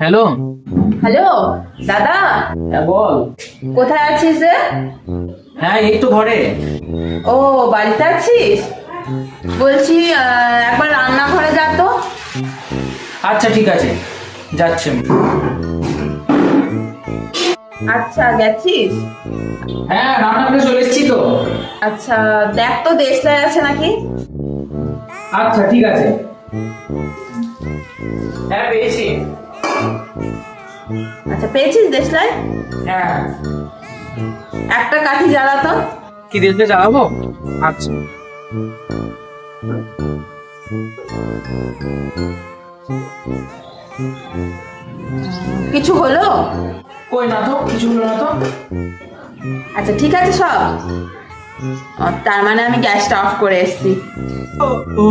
Hello hello দাদা। হ্যাঁ বল। কোথায় আছিস রে? হ্যাঁ এই তো ঘরে। ও বাড়িতে আছিস? বলছি একবার রান্নাঘরে যা তো। আচ্ছা ঠিক আছে। যাচ্ছি আচ্ছা গেছিস? হ্যাঁ রান্না করে চলে এসেছি তো। আচ্ছা দেখ তো দেশলাই আছে নাকি? আচ্ছা ঠিক আছে। হ্যাঁ পেয়েছি। আচ্ছা পেয়েছিস দেশলাই? হ্যাঁ। একটা কাঠি জ্বালা তো। কি দিতে চালাবো আচ্ছা। কিছু হলো? কই না তো কিছু হলো না তো। আচ্ছা ঠিক আছে সব। তার মানে আমি গ্যাসটা অফ করে এসেছি। ও।